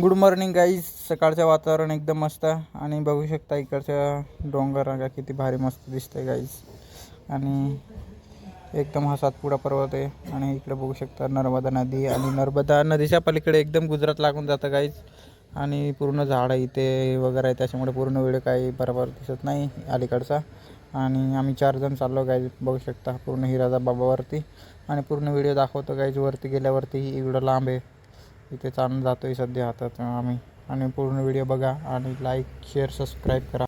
Good morning guys सकाळचं वातावरण एकदम मस्त आणि बघू शकता इकडच्या डोंगर रांगा किती भारी मस्त दिसतंय गाईज आणि एकदम हा सातपुडा पर्वत आहे आणि इकडे बघू शकता नर्मदा नदी आणि नर्मदा नदीच्या पलीकडे एकदम गुजरात लागून जातं गाईज आणि पूर्ण झाडं इथे वगैरे आहे त्याच्यामुळे पूर्ण वेळ काही बरोबर दिसत नाही अलीकडचा. आणि आम्ही चार जण चाललो गाईज बघू शकता पूर्ण हिराजा बाबावरती आणि पूर्ण व्हिडिओ दाखवतो गाईज वरती गेल्यावरती एवढं लांब आहे. इथे चालून जातोय सध्या आता तर आम्ही. आणि पूर्ण व्हिडिओ बघा आणि लाईक शेअर सबस्क्राईब करा.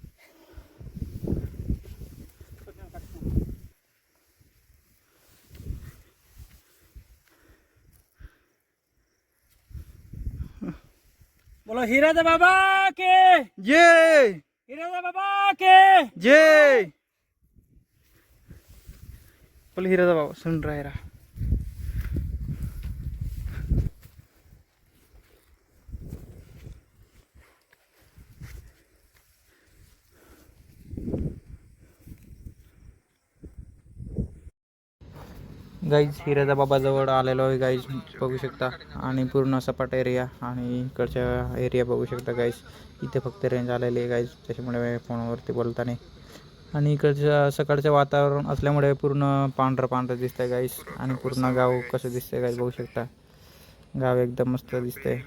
बोलो हिराजा बाबा के? जय हिराजा बाबा के? जय बोल हिराजा बाबा सुन राहिरा गाईज हिराजा बाबाजवळ आलेलो आहे गाईज बघू शकता. आणि पूर्ण सपाट एरिया आणि इकडच्या एरिया बघू शकता गाईज इथे फक्त रेंज आलेली आहे गाईज त्याच्यामुळे फोनवरती बोलताना. आणि इकडच्या सकाळचं वातावरण असल्यामुळे पूर्ण पांढरं पांढरं दिसतंय गाईज आणि पूर्ण गाव कसं दिसतंय गाईज बघू शकता. गाव एकदम मस्त दिसतंय.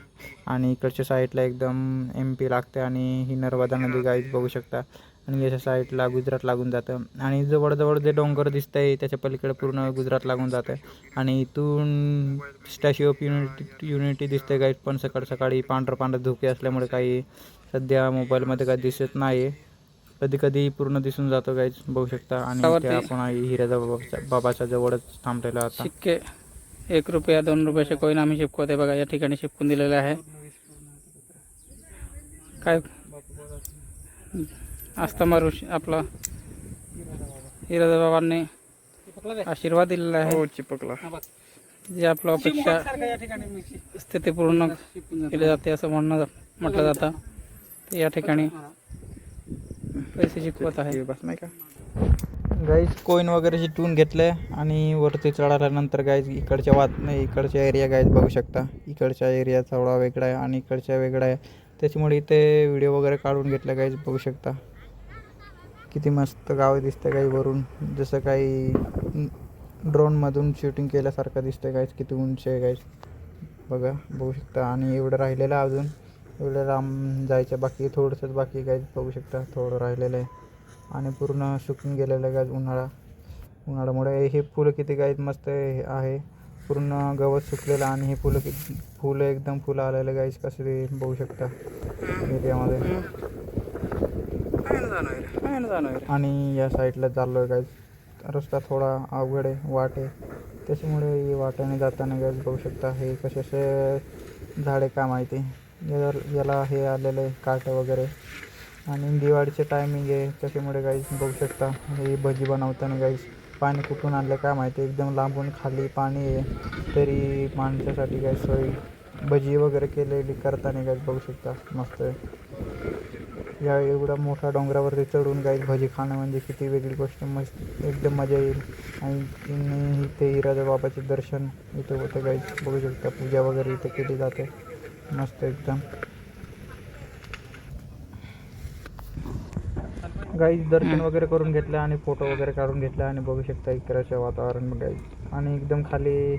आणि इकडच्या साईडला एकदम एम पी लागते आणि ही नर्मदा नदी गाईज बघू शकता. आणि याच्या साईडला गुजरात लागून जातं. आणि जवळजवळ जे डोंगर दिसतंय त्याच्या पलीकडे पूर्ण गुजरात लागून जातं आणि इथून स्टॅच्यू ऑफ युनिटी युनिटी दिसते गाईज पण सकाळ सकाळी पांढरं पांढरं धुके असल्यामुळे काही सध्या मोबाईलमध्ये काही दिसत नाही कधी कधी पूर्ण दिसून जातो गाईज बघू शकता. आणि आपण हिऱ्याचा बाबाच्या बाबाच्या जवळच थांबलेलो आता. शिक्के. एक रुपया दोन रुपयाचे कॉईन आम्ही शिपकवते बघा या ठिकाणी शिपकून दिलेले आहे. काय? आस्था मारू आपला हिराजा बाबांनी आशीर्वाद दिलेला आहे. हो चिपकला. जे आपलं अपेक्षा स्थिती पूर्ण केली जाते असं म्हणणं म्हटलं जातं. तर या ठिकाणी पैसे शिकवत आहे. बस नाही का? गाईज कोईन वगैरे शिटवून घेतले आणि वरती चढाल्यानंतर गाईज इकडच्या वात नाही इकडच्या एरिया गाईज बघू शकता. इकडच्या एरिया थोडा वेगळा आहे आणि इकडच्या वेगळा आहे. त्याच्यामुळे इथे व्हिडिओ वगैरे काढून घेतले गाईज बघू शकता. किती मस्त गाव दिसतं काही वरून. जसं काही ड्रोनमधून शूटिंग केल्यासारखं दिसतं गाईज किती उंच आहे गाईज बघा बघू शकता. आणि एवढं राहिलेलं अजून. एवढं लांब जायचं बाकी थोडंसंच बाकी गाईज बघू शकता थोडं राहिलेलं आहे. आणि पूर्ण सुकून गेलेलं आहे गाईज उन्हाळा. उन्हाळ्यामुळे हे फुलं किती गाईज मस्त आहे. आहे. पूर्ण गवत सुकलेलं आणि हे फुलं किती फुलं एकदम फुलं आलेलं गाईज कसे ते बघू शकता. एरियामध्ये आणि या साईडला चाललो आहे गाईज रस्ता थोडा अवघड आहे वाट आहे. त्याच्यामुळे वाट्याने जाताना गाईज बघू शकता हे कसे झाडे का माहिती याला हे आलेलं आहे काटं वगैरे. आणि दिवाळीचे टायमिंग आहे त्याच्यामुळे गाईज बघू शकता हे भजी बनवताना गाईज पाणी कुठून आणलं काय माहिती एकदम लांबून खाली पाणी आहे. तरी माणसासाठी काय सोय. भजी वगैरे केलेली करताना गाईज बघू शकता मस्त या एवढा मोठ्या डोंगरावरती चढून गाईज भजी खाणं म्हणजे किती वेगळी गोष्ट. मस्त एकदम मजा येईल. आणि इथे इराजा बाबाचे दर्शन इथे होतं गाईज बघू शकता पूजा वगैरे इथे केली जाते. मस्त एकदम. गाईज दर्शन वगैरे करून घेतलं आणि फोटो वगैरे काढून घेतला आणि बघू शकता इकडच्या वातावरण गाईज आणि एकदम खाली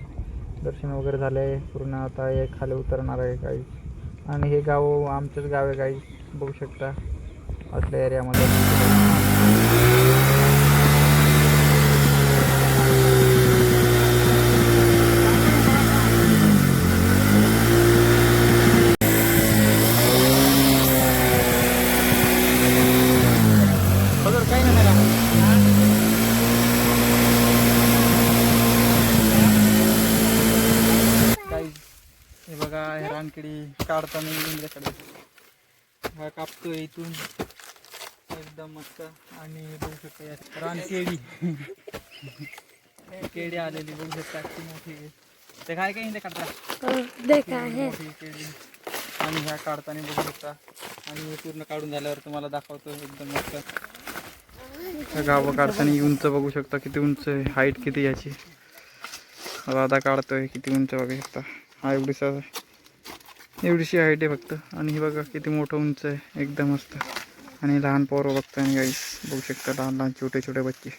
दर्शन वगैरे झालं आहे पूर्ण आता हे खाली उतरणार आहे गाईज आणि हे गाव आमचंच गाव आहे गाईज बघू शकता. असल्या एरियामध्ये काही नाही गाईज हे बघा हे रानकिडी काढताना इंद्राकडे हा कापतोय इथून. एकदम मस्त. आणि बघू शकता यात रानकेळी केळी. आलेली बघू शकता किती मोठी आहे. ते काय काय काढता है मोठी केळी. आणि ह्या काढताना बघू शकता. आणि हे पूर्ण काढून झाल्यावर तुम्हाला दाखवतो एकदम मस्त. गावं काढताना उंच बघू शकता किती उंच आहे हाईट किती याची. दादा काढतोय किती उंच बघू शकता. हा एवढीसा एवढीशी हाईट आहे फक्त. आणि ही बघा किती मोठं उंच आहे एकदम मस्त. आणि लहान पोरं बघता आणि गाईस बघू शकता लहान लहान छोटे छोटे बच्चे.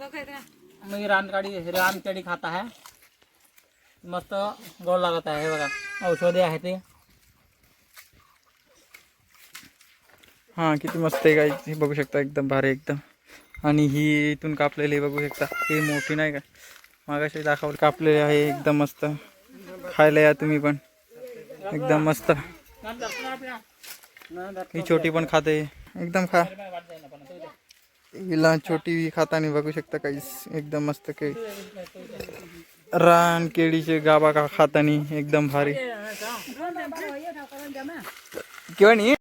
मी रानगाडी रानचडी खात आहे. मस्त गोड लागत आहे हे बघा. औषधे आहे ते. हां किती मस्त आहे काय हे बघू शकता एकदम भारी एकदम. आणि ही इथून कापलेली बघू शकता. ही मोठी नाही का? मागाशी दाखवलं कापलेली आहे एकदम मस्त. खायला या तुम्ही पण. एकदम मस्त. ही छोटी पण खाते. एकदम खा. हिला छोटी खाताना बघू शकता काहीच एकदम मस्त केळी. रान केळीचे गाबा का खातानी एकदम भारी. किंवा नाही?